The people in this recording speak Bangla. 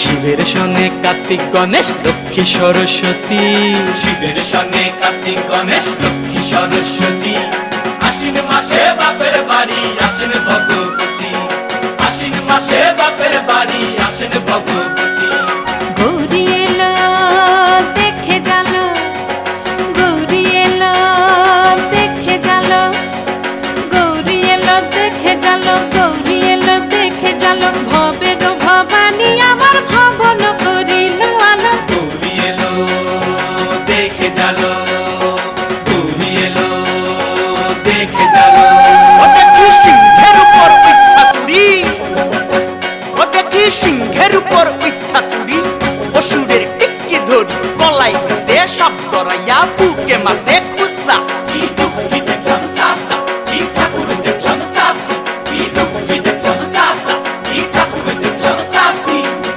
শিবের সঙ্গে কার্তিক গণেশ লক্ষ্মী সরস্বতী। শিবের সঙ্গে কার্তিক গণেশ লক্ষ্মী সরস্বতী। আশ্বিন মাসে বাপের বাড়ি আসেন ভগবতী। আশ্বিন মাসে বাপের বাড়ি আসেন ভগবতী। গৌরী এলো দেখে গৌরী এলো দেখে গৌরী এলো দেখে গৌরী এলো দেখে ভবের দেখে জালো তুমি এলো, দেখে জালো ওতে কি সিংহের উপর উঠা সুরি ওতে কি সিংহের উপর উঠা সুরি অসুরের টিকি ধরি, গলায় সে সব জড়াইয়া বুকে মাসে